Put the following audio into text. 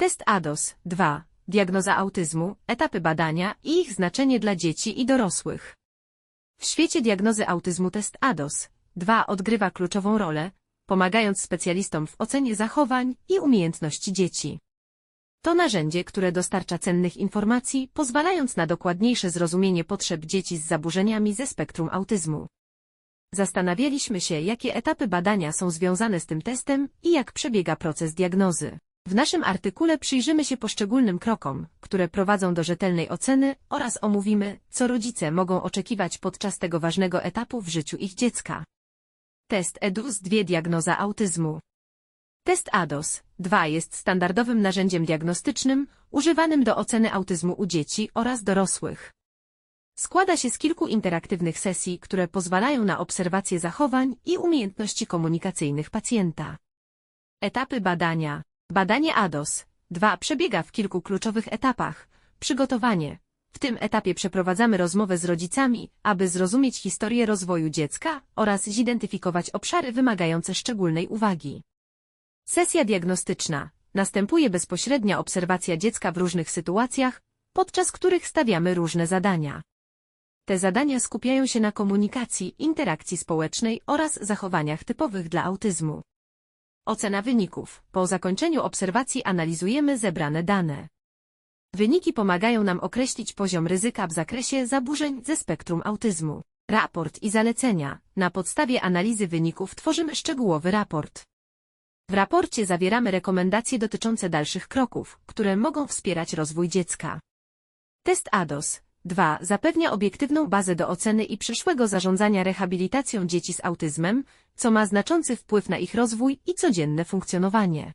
Test ADOS 2. Diagnoza autyzmu, etapy badania i ich znaczenie dla dzieci i dorosłych. W świecie diagnozy autyzmu test ADOS 2 odgrywa kluczową rolę, pomagając specjalistom w ocenie zachowań i umiejętności dzieci. To narzędzie, które dostarcza cennych informacji, pozwalając na dokładniejsze zrozumienie potrzeb dzieci z zaburzeniami ze spektrum autyzmu. Zastanawialiśmy się, jakie etapy badania są związane z tym testem i jak przebiega proces diagnozy. W naszym artykule przyjrzymy się poszczególnym krokom, które prowadzą do rzetelnej oceny oraz omówimy, co rodzice mogą oczekiwać podczas tego ważnego etapu w życiu ich dziecka. Test EDUS 2 Diagnoza autyzmu Test ADOS 2 jest standardowym narzędziem diagnostycznym używanym do oceny autyzmu u dzieci oraz dorosłych. Składa się z kilku interaktywnych sesji, które pozwalają na obserwację zachowań i umiejętności komunikacyjnych pacjenta. Etapy badania Badanie ADOS 2 przebiega w kilku kluczowych etapach. Przygotowanie. W tym etapie przeprowadzamy rozmowę z rodzicami, aby zrozumieć historię rozwoju dziecka oraz zidentyfikować obszary wymagające szczególnej uwagi. Sesja diagnostyczna. Następuje bezpośrednia obserwacja dziecka w różnych sytuacjach, podczas których stawiamy różne zadania. Te zadania skupiają się na komunikacji, interakcji społecznej oraz zachowaniach typowych dla autyzmu. Ocena wyników. Po zakończeniu obserwacji analizujemy zebrane dane. Wyniki pomagają nam określić poziom ryzyka w zakresie zaburzeń ze spektrum autyzmu. Raport i zalecenia. Na podstawie analizy wyników tworzymy szczegółowy raport. W raporcie zawieramy rekomendacje dotyczące dalszych kroków, które mogą wspierać rozwój dziecka. Test ADOS 2. Zapewnia obiektywną bazę do oceny i przyszłego zarządzania rehabilitacją dzieci z autyzmem, co ma znaczący wpływ na ich rozwój i codzienne funkcjonowanie.